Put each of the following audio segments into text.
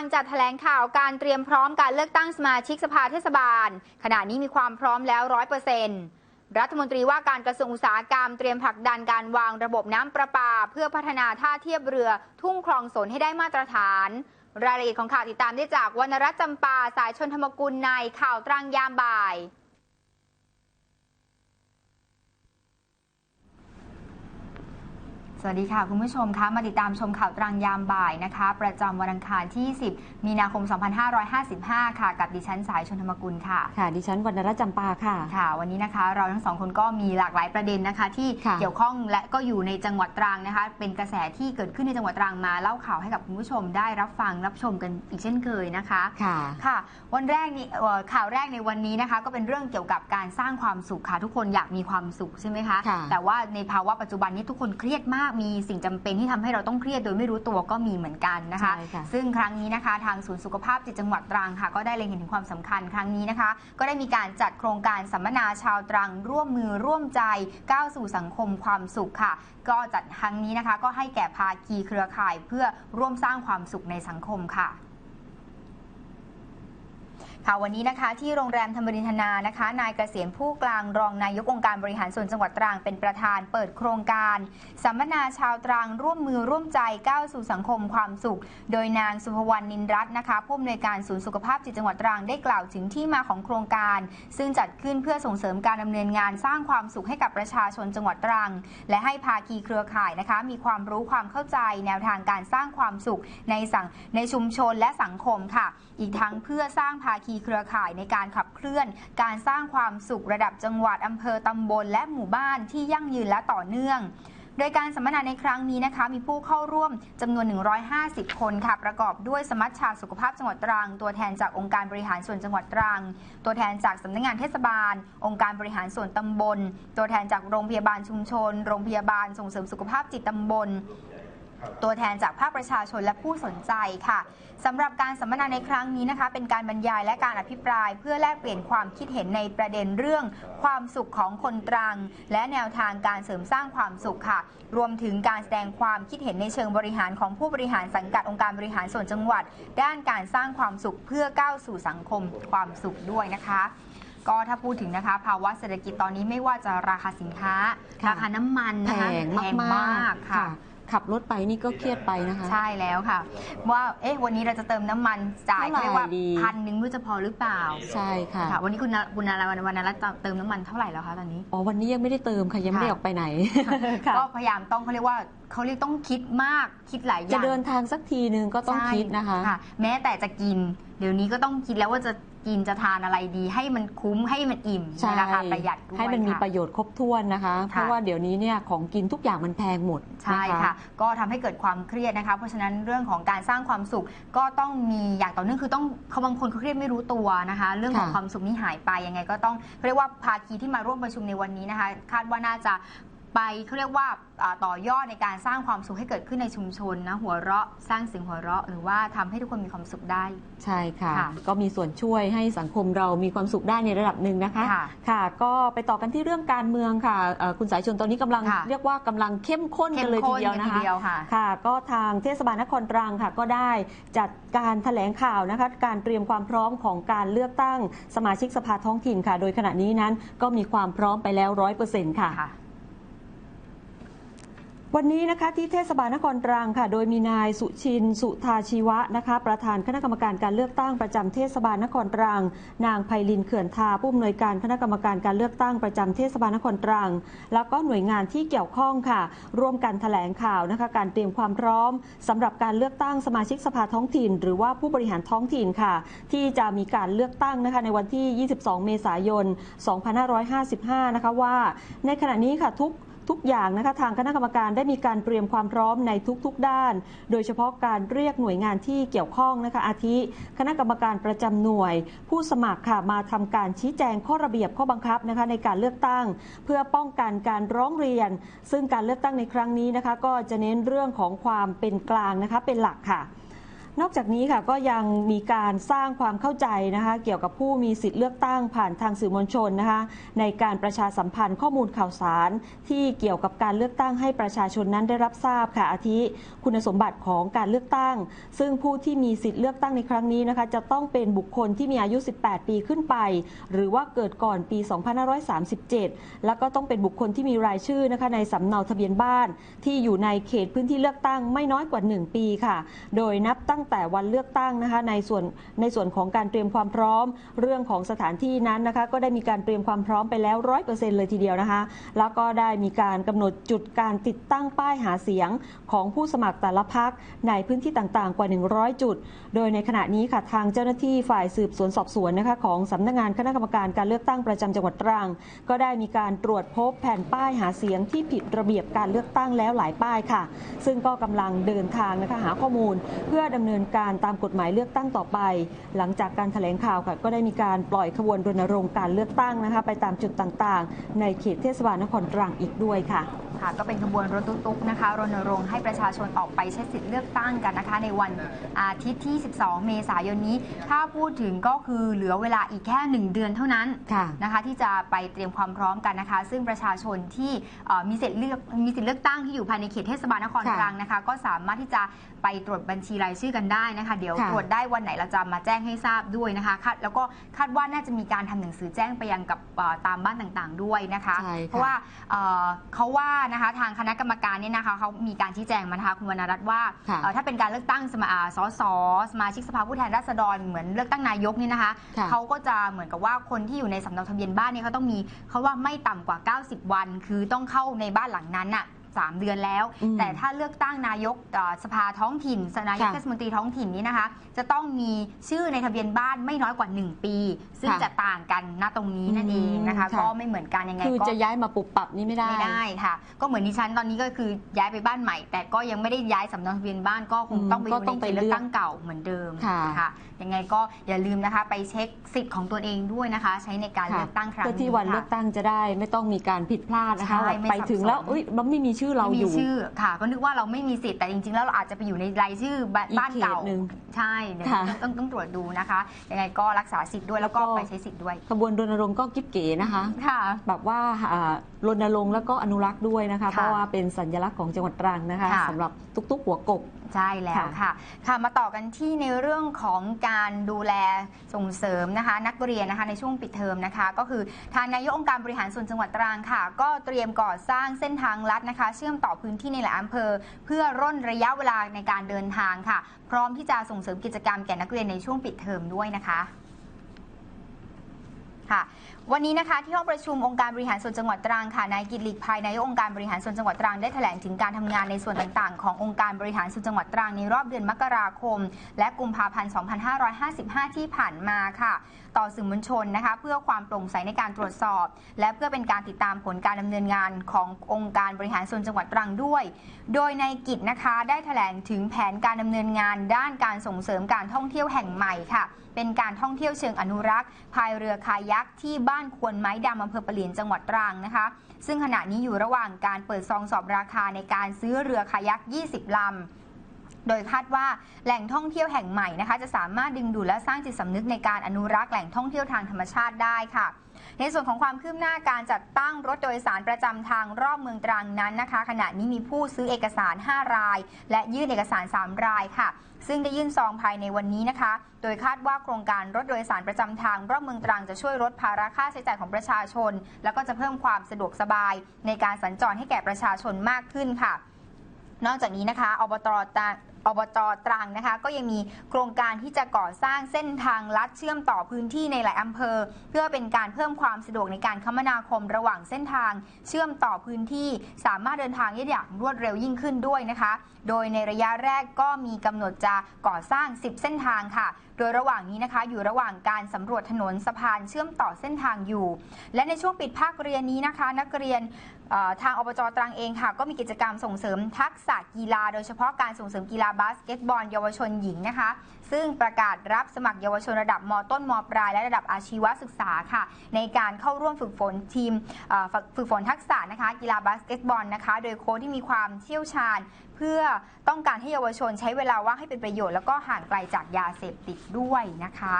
างจัดแถลงข่าวการเตรียมพร้อมการเลือกตั้งสมาชิกสภาเทศบาล ขณะนี้มีความพร้อมแล้วร้อยเปอร์เซ็นต์รัฐมนตรีว่าการกระทรวงอุตสาหกรรมเตรียมผลักดันการวางระบบน้ำประปา เพื่อพัฒนาท่าเทียบเรือทุ่งคลองสนให้ได้มาตรฐาน รายละเอียดของข่าวติดตามได้จากวรรณรัตน์จำปาสายชนธรรมกุลในข่าวตรังยามบ่าย สวัสดีค่ะ คุณผู้ชมคะมาติดตามชมข่าวตรังยามบ่ายนะคะ ประจำวันอังคารที่ 10 มีนาคม 2555 ค่ะ กับดิฉันสายชนธรรมกุลค่ะ ค่ะ ดิฉันวรรณรัตน์จำปาค่ะ ค่ะ วันนี้นะคะ เราทั้งสองคนก็มีหลากหลายประเด็นนะคะ ที่ค่ะเกี่ยวข้องและก็อยู่ในจังหวัดตรังนะคะ เป็นกระแสที่เกิดขึ้นในจังหวัดตรังมาเล่าข่าวให้กับคุณผู้ชมได้รับฟังรับชมกันอีกเช่นเคยนะคะ ค่ะ ค่ะ วันแรกนี้เอ่อข่าวแรกในวันนี้นะคะ ก็เป็นเรื่องเกี่ยวกับการสร้างความสุขค่ะ ทุกคนอยากมีความสุขใช่ไหมคะค่ะแต่ว่าในภาวะปัจจุบันนี้ทุกคนเครียดมากมีสิ่งจำเป็นที่ทำให้เราต้องเครียดโดยไม่รู้ตัวก็มีเหมือนกันนะคะ ใช่ค่ะ ซึ่งครั้งนี้นะคะทางศูนย์สุขภาพจิตจังหวัดตรังค่ะ ก็ได้เล็งเห็นถึงความสำคัญครั้งนี้นะคะ ก็ได้มีการจัดโครงการสัมมนาชาวตรัง ร่วมมือร่วมใจก้าวสู่สังคมความสุขค่ะ ก็จัดครั้งนี้นะคะ ก็ให้แก่ภาคีเครือข่ายเพื่อร่วมสร้างความสุขในสังคมค่ะ ค่ะวันนี้นะคะที่โรงแรมธรรมรินทนานะคะ นายเกษียณผู้กลางรองนายกองค์การบริหารส่วนจังหวัดตรังเป็นประธานเปิดโครงการ สัมมนาชาวตรังร่วมมือร่วมใจก้าวสู่สังคมความสุข โดยนางสุภวรรณนินรัตน์นะคะผู้อำนวยการศูนย์สุขภาพจิตจังหวัดตรังได้กล่าวถึงที่มาของโครงการ ซึ่งจัดขึ้นเพื่อส่งเสริมการดำเนินงานสร้างความสุขให้กับประชาชนจังหวัดตรัง และให้ภาคีเครือข่ายนะคะ มีความรู้ความเข้าใจ แนวทางการสร้างความสุขในสังในชุมชนและสังคมค่ะ อีกทั้งเพื่อสร้างภาคีเครือข่ายในการขับเคลื่อน การสร้างความสุขระดับจังหวัดอำเภอตำบล และหมู่บ้านที่ยั่งยืนและต่อเนื่องโดยการสัมมนาในครั้งนี้นะคะ มีผู้เข้าร่วมจำนวน 150 คนค่ะ ประกอบด้วยสมัชชาสุขภาพจังหวัดตรัง ตัวแทนจากองค์การบริหารส่วนจังหวัดตรัง ตัวแทนจากสำนักงานเทศบาล องค์การบริหารส่วนตำบล ตัวแทนจากโรงพยาบาลชุมชน โรงพยาบาลส่งเสริมสุขภาพจิตตำบล ตัวแทนจากภาคประชาชนและผู้สนใจค่ะสำหรับการสัมมนาในครั้งนี้นะคะ เป็นการบรรยายและการอภิปราย เพื่อแลกเปลี่ยนความคิดเห็นในประเด็นเรื่อง ความสุขของคนตรัง และแนวทางการเสริมสร้างความสุขค่ะ รวมถึงการแสดงความคิดเห็นในเชิงบริหารของผู้บริหารสังกัดองค์การบริหารส่วนจังหวัด ด้านการสร้างความสุขเพื่อก้าวสู่สังคมความสุขด้วยนะคะก็ถ้าพูดถึงนะคะ ภาวะเศรษฐกิจตอนนี้ไม่ว่าจะราคาสินค้าค่ะราคาน้ำมันแพนะคะงแพงมามากกๆค่ะ ขับรถไปนี่ก็เครียดไปนะคะ ใช่แล้วค่ะ ว่าเอ๊ะวันนี้เราจะเติมน้ำมันจ่ายเท่าไหร่เรียกว่าดี พันหนึ่งไม่รู้จะพอหรือเปล่าใช่ค่ะค่ะ วันนี้คุณนคุณนาราวันวันนั้นเติมน้ำมันเท่าไหร่แล้วคะตอนนี้ อ๋อวันนี้ยังไม่ได้เติมค่ะยังไม่ได้ค่ะออกไปไหนค่ะก็พยายามต้องเขาเรียกว่าเขาเรียกต้องคิดมากคิดหลายอจะย่างเดินทางสักทีนึงก็ต้องใช่คิดนะคะ แม้แต่จะกิน เดี๋ยวนี้ก็ต้องคิดแล้วว่าจะ กินจะทานอะไรดีให้มันคุ้มให้มันอิ่มในใช่ราคาประหยัดด้วยให้มันมีค่ะประโยชน์ครบถ้วนนะคะ เพราะว่าเดี๋ยวนี้เนี่ยของกินทุกอย่างมันแพงหมดใช่นค่ะ ก็ทำให้เกิดความเครียดนะคะ เพราะฉะนั้นเรื่องของการสร้างความสุขก็ต้องมีอย่างต่อเนื่องคือต้องเขาบางคนเขาเครียดไม่รู้ตัวนะคะ เรื่องของค่ะความสุขนี่หายไปยังไงก็ต้องเขาเรียกว่าภาคีที่มาร่วมประชุมในวันนี้นะคะ คาดว่าน่าจะ ไปเขาเรียกว่าอ่าต่อยอดในการสร้างความสุขให้เกิดขึ้นในชุมชนนะหัวเราะสร้างเสียงหัวเราะ หรือว่าทำให้ทุกคนมีความสุขได้ ใช่ค่ะค่ะ ก็มีส่วนช่วยให้สังคมเรามีความสุขได้ในระดับหนึ่งนะคะค่ะค่ะก็ไปต่อกันที่เรื่องการเมืองค่ะเอ่อคุณสายชนตอนนี้กำลังค่ะเรียกว่ากำลังเข้มข้นเข้กัมนเลยทีข้นเดียวกันนะทีคะเดียวค่ะค่ะ ก็ทางเทศบาลนครตรังค่ะ ก็ได้จัดการแถลงข่าวนะคะการเตรียมความพร้อมของการเลือกตั้งสมาชิกสภาท้องถิ่นค่ะ โดยขณะนี้นั้นก็มีความพร้อมไปแล้วร้อยเปอร์เซ็นต์ค่ะค่ะ วันนี้นะคะที่เทศบาลนครตรังค่ะ โดยมีนายสุชิน สุธาชีวะนะคะ ประธานคณะกรรมการการเลือกตั้งประจำเทศบาลนครตรัง นางไพลินเขื่อนทาผู้อำนวยการคณะกรรมการการเลือกตั้งประจำเทศบาลนครตรัง แล้วก็หน่วยงานที่เกี่ยวข้องค่ะ ร่วมกันแถลงข่าวนะคะการเตรียมความพร้อมสำหรับการเลือกตั้งสมาชิกสภาท้องถิ่น หรือว่าผู้บริหารท้องถิ่นค่ะ ที่จะมีการเลือกตั้งนะคะในวันที่ 22 เมษายน 2555 นะคะว่า ในขณะนี้ค่ะทุก ทุกอย่างนะคะทางคณะกรรมการได้มีการเตรียมความพร้อมในทุกๆด้าน โดยเฉพาะการเรียกหน่วยงานที่เกี่ยวข้องนะคะอาทิ คณะกรรมการประจำหน่วย ผู้สมัครค่ะมาทำการชี้แจงข้อระเบียบข้อบังคับนะคะในการเลือกตั้ง เพื่อป้องกันการร้องเรียน ซึ่งการเลือกตั้งในครั้งนี้นะคะก็จะเน้นเรื่องของความเป็นกลางนะคะเป็นหลักค่ะ นอกจากนี้ค่ะก็ยังมีการสร้างความเข้าใจนะคะเกี่ยวกับผู้มีสิทธิ์เลือกตั้งผ่านทางสื่อมวลชนนะคะในการประชาสัมพันธ์ข้อมูลข่าวสาร ที่เกี่ยวกับการเลือกตั้งให้ประชาชนนั้นได้รับทราบค่ะอาทิ คุณสมบัติของการเลือกตั้ง ซึ่งผู้ที่มีสิทธิ์เลือกตั้งในครั้งนี้นะคะจะต้องเป็นบุคคลที่มีอายุ 18 ปีขึ้นไป หรือว่าเกิดก่อนปี 2537 แล้วก็ต้องเป็นบุคคลที่มีรายชื่อนะคะในสำเนาทะเบียนบ้าน ที่อยู่ในเขตพื้นที่เลือกตั้งไม่น้อยกว่า 1 ปีค่ะ โดยนับตั้งแต่วันเลือกตั้งนะคะในส่วนในส่วนของการเตรียมความพร้อม เรื่องของสถานที่นั้นนะคะก็ได้มีการเตรียมความพร้อมไปแล้วร้อยเปอร์เซ็นต์เลยทีเดียวนะคะ แล้วก็ได้มีการกำหนดจุดการติดตั้งป้ายหาเสียงของผู้สมัครแต่ละพักในพื้นที่ต่างๆ กว่า 100 จุด โดยในขณะนี้ค่ะทางเจ้าหน้าที่ฝ่ายสืบสวนสอบสวนนะคะของสำนักงานคณะกรรมการการเลือกตั้งประจำจังหวัดตรัง ก็ได้มีการตรวจพบแผ่นป้ายหาเสียงที่ผิดระเบียบการเลือกตั้งแล้วหลายป้ายค่ะ ซึ่งก็กำลังเดินทางนะคะหาข้อมูลเพื่อดำเนินเนินการตามกฎหมายเลือกตั้งต่อไป หลังจากการแถลงข่าวค่ะก็ได้มีการปล่อยขบวนรณรงค์การเลือกตั้งนะคะไปตามจุดต่างๆ ในเขตเทศบาลนครตรังอีกด้วยค่ะ ค่ะ ก็เป็นขบวนรถตุ๊กๆนะคะรณรงค์ให้ประชาชนออกไปใช้สิทธิ์เลือกตั้งกันนะคะ ในวันอาทิตย์ที่ 12 เมษายนนี้ ถ้าพูดถึงก็คือเหลือเวลาอีกแค่ 1 เดือนเท่านั้นค่ะนะคะ ที่จะไปเตรียมความพร้อมกันนะคะ ซึ่งประชาชนที่เอ่อมีสิทธิ์เลือกมีสิทธิ์เลือกตั้งที่อยู่ภายในเขตเทศบาลนครค่ะตรังนะคะ ก็สามารถที่จะไปตรวจบัญชีรายชื่อกันได้นะคะ เดี๋ยวค่ะตรวจได้วันไหนเราจะมาแจ้งให้ทราบด้วยนะคะคาดแล้วก็คาดว่าน่าจะมีการทำหนังสือแจ้งไปยังกับเอ่อตามบ้านต่างๆ ด้วยนะคะใช่ค่ะเพราะว่าเอ่อเขาว่านะคะทางคณะกรรมการเนี่ยนะคะเขามีการชี้แจงมานะคะคุณวรรณรัตน์ว่าค่ะเอ่อถ้าเป็นการเลือกตั้งสมาอ่าสสสมาชิกสภาผู้แทนราษฎรเหมือนเลือกตั้งนายกเนี่ยนะคะค่ะ เขาก็จะเหมือนกับว่าคนที่อยู่ในสำเนาทะเบียนบ้านเนี่ยเขาต้องมีเขาว่าไม่ต่ำกว่า 90 วัน คือต้องเข้าในบ้านหลังนั้นน่ะ สามเดือนแล้ว อืมแต่ถ้าเลือกตั้งนายกเอ่อสภาท้องถิ่นนายกค่ะเทศมนตรีท้องถิ่นนี้นะคะ จะต้องมีชื่อในทะเบียนบ้านไม่น้อยกว่า 1 ปี ซึ่งค่ะจะต่างกันณตรงนี้นั่นเองนะคะ อืมค่ะ ก็ไม่เหมือนกันยังไงคือก็ จะย้ายมาปรับปรับนี่ไม่ได้ ไม่ได้ค่ะ ก็เหมือนดิฉันตอนนี้ก็คือย้ายไปบ้านใหม่ แต่ก็ยังไม่ได้ย้ายสำเนาทะเบียนบ้านก็คงอืมต้องไปอก็ยู่ต้องในไปเขตเลืเลืออกกตั้งเก่าเหมือนเดิมค่ะนะคะยังไงก็อย่าลืมนะคะ ไปเช็คสิทธิ์ของตัวเองด้วยนะคะ ใช้ในการค่ะเลือกตั้งครั้งเพื่อนี้ที่วันค่ะเลือกตั้งจะได้ไม่ต้องมีการผิดพลาดนะคะใช่แบบไม่ไปถึงแล้วสับสนเอ้ยมันไม่มีชื่อเราไม่อมียู่ ชื่อค่ะก็นึกว่าเราไม่มีสิทธิ์แต่จริงๆ แล้วเราอาจจะไปอยู่ในรายชื่อบ้านอีกบ้านเก่าเขตหนึ่งใช่เดี๋ยวค่ะต้องต้องต้องตรวจดูนะคะยังไงก็รักษาสิทธิ์ด้วยแล้วก็แล้วก็ ไปใช้สิทธิ์ด้วยขบวนรณรงค์ก็กิ๊บเก๋นะคะ ค่ะ แบบว่าอ่า รณรงค์แล้วก็อนุรักษ์ด้วยนะคะเพราะว่าเป็นสัญลักษณ์ของจังหวัดตรังนะคะค่ะ สำหรับตุกๆหัวกบ ใช่แล้วค่ะค่ะ ค่ะ มาต่อกันที่ในเรื่องของการดูแลส่งเสริมนะคะ นักเรียนนะคะในช่วงปิดเทอมนะคะ ก็คือทางนายกองค์การบริหารส่วนจังหวัดตรังค่ะ ก็เตรียมก่อสร้างเส้นทางลัดนะคะ เชื่อมต่อพื้นที่ในหลายอำเภอ เพื่อร่นระยะเวลาในการเดินทางค่ะ พร้อมที่จะส่งเสริมกิจกรรมแก่นักเรียนในช่วงปิดเทอมด้วยนะคะ ค่ะ วันนี้นะคะที่ห้องประชุมองค์การบริหารส่วนจังหวัดตรังค่ะนายกิตลิกภัยนายกองค์การบริหารส่วนจังหวัดตรังได้แถลงถึงการทำงานในส่วนต่างๆ ขององค์การบริหารส่วนจังหวัดตรังในรอบเดือนมกราคม และกุมภาพันธ์ 2555 ที่ผ่านมาค่ะ ต่อสื่อมวลชนนะคะเพื่อความโปร่งใสในการตรวจสอบ และเพื่อเป็นการติดตามผลการดำเนินงานขององค์การบริหารส่วนจังหวัดตรังด้วย โดยในกิจนะคะได้แถลงถึงแผนการดำเนินงานด้านการส่งเสริมการท่องเที่ยวแห่งใหม่ค่ะเป็นการท่องเที่ยวเชิงอนุรักษ์พายเรือคายักที่บ้านควนไม้ดำอำเภอปะเหลียนจังหวัดตรังนะคะ ซึ่งขณะนี้อยู่ระหว่างการเปิดซองสอบราคาในการซื้อเรือคายัก 20 ลำโดยคาดว่าแหล่งท่องเที่ยวแห่งใหม่นะคะ จะสามารถดึงดูดและสร้างจิตสำนึกในการอนุรักษ์แหล่งท่องเที่ยวทางธรรมชาติได้ค่ะ ในส่วนของความคืบหน้าการจัดตั้งรถโดยสารประจำทางรอบเมืองตรังนั้นนะคะ ขณะนี้มีผู้ซื้อเอกสาร 5 ราย และยื่นเอกสาร 3 รายค่ะ ซึ่งได้ยื่นซองภายในวันนี้นะคะ โดยคาดว่าโครงการรถโดยสารประจำทางรอบเมืองตรังจะช่วยลดภาระค่าใช้จ่ายของประชาชน แล้วก็จะเพิ่มความสะดวกสบาย ในการสัญจรให้แก่ประชาชนมากขึ้นค่ะนอกจากนี้นะคะ อบตร อบจตรังนะคะ ก็ยังมีโครงการที่จะก่อสร้างเส้นทางลัดเชื่อมต่อพื้นที่ในหลายอำเภอ เพื่อเป็นการเพิ่มความสะดวกในการคมนาคมระหว่างเส้นทาง เชื่อมต่อพื้นที่สามารถเดินทางได้อย่างรวดเร็วยิ่งขึ้นด้วยนะคะโดยในระยะแรกก็มีกำหนดจะก่อสร้าง 10 เส้นทางค่ะ โดยระหว่างนี้นะคะ อยู่ระหว่างการสำรวจถนนสะพานเชื่อมต่อเส้นทางอยู่ และในช่วงปิดภาคเรียนนี้นะคะ นักเรียนทางอบจตรังเองค่ะ ก็มีกิจกรรมส่งเสริมทักษะกีฬา โดยเฉพาะการส่งเสริมกีฬาบาสเกตบอลเยาวชนหญิงนะคะ ซึ่งประกาศรับสมัครเยาวชนระดับมต้นมปลายและระดับอาชีวศึกษาค่ะ ในการเข้าร่วมฝึกฝนทีมฝึกฝนทักษะนะคะ กีฬาบาสเกตบอลนะคะ โดยโค้ชที่มีความเชี่ยวชาญ พื่อต้องการให้เยาวชนใช้เวลาว่างให้เป็นประโยชน์แล้วก็ห่างไกลจากยาเสพติดด้วยนะคะ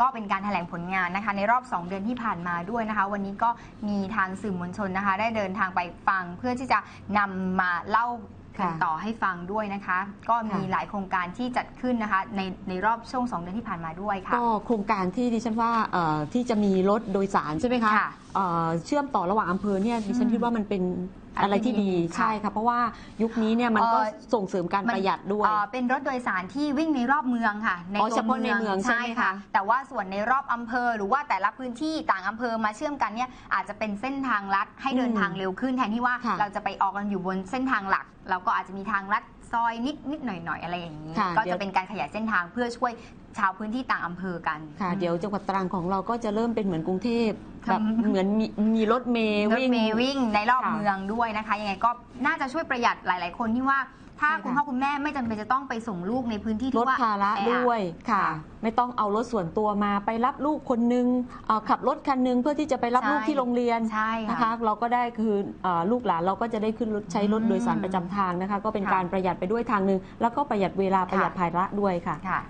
ก็เป็นการแถลงผลงานนะคะ ในรอบ 2 เดือนที่ผ่านมาด้วยนะคะ วันนี้ก็มีทางสื่อมวลชนนะคะ ได้เดินทางไปฟังเพื่อที่จะนำมาเล่ากันค่ะต่อให้ฟังด้วยนะคะ ก็มีค่ะหลายโครงการที่จัดขึ้นนะคะ ในในรอบช่วง2เดือนที่ผ่านมาด้วยค่ะ ก็โครงการที่ดิฉันว่าเอ่อที่จะมีรถโดยสารใช่ไหมคะค่ะเอ่อเชื่อมต่อระหว่างอำเภอเนี่ยดิฉันอืมคิดว่ามันเป็น อันอะไรที่ดีที่ดีค่ะใช่ค่ะเพราะว่ายุคนี้เนี่ยมันก็เอ่อส่งเสริมการมันประหยัดด้วยเอ่อเป็นรถโดยสารที่วิ่งในรอบเมืองค่ะ ในอ๋อตัวเฉพาะในเมืองใช่ไหมคะค่ะ แต่ว่าส่วนในรอบอำเภอหรือว่าแต่ละพื้นที่ต่างอำเภอมาเชื่อมกันเนี่ยอาจจะเป็นเส้นทางลัดให้เดินทางเร็วขึ้นแทนที่ว่าค่ะเราจะไปออกกันอยู่บนเส้นทางหลัก เราก็อาจจะมีทางลัดซอยนิดนิดหน่อยหน่อยอะไรอย่างนี้ค่ะก็เดี๋ยจะวเป็นการขยายเส้นทางเพื่อช่วย ชาวพื้นที่ต่างอำเภอกัน ค่ะอืมเดี๋ยวจังหวัดตรังของเราก็จะเริ่มเป็นเหมือนกรุงเทพค่ะแบบเหมือนมีมีรถเมย์รถวิ่ง เมย์วิ่งในรอบค่ะเมืองด้วยนะคะยังไงก็น่าจะช่วยประหยัดหลาย ๆ คนที่ว่า ถ้าใช่ค่ะ คุณพ่อคุณแม่ไม่จำเป็นจะต้องไปส่งลูกในพื้นที่ลที่ดว่าภาระแออัด้วยค่ะค่ะ ไม่ต้องเอารถส่วนตัวมาไปรับลูกคนนึงเอ่อขับรถคันนึงเพื่อที่จะไปรับใช่ ลูกที่โรงเรียนใช่นะคะค่ะเราก็ได้คือเออลูกหลานเราก็จะได้ขึ้นรถใช้รถอืมโดยสารประจำทางนะคะ ก็เป็นค่ะการประหยัดไปด้วยทางหนึ่งแล้วก็ประหยัดเวลาประหยัดค่ะภาระด้วยค่ะ ค่ะ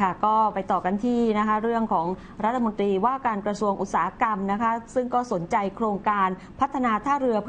ค่ะก็ไปต่อกันที่นะคะเรื่องของรัฐมนตรีว่าการกระทรวงอุตสาหกรรมนะคะซึ่งก็สนใจโครงการพัฒนาท่าเรือ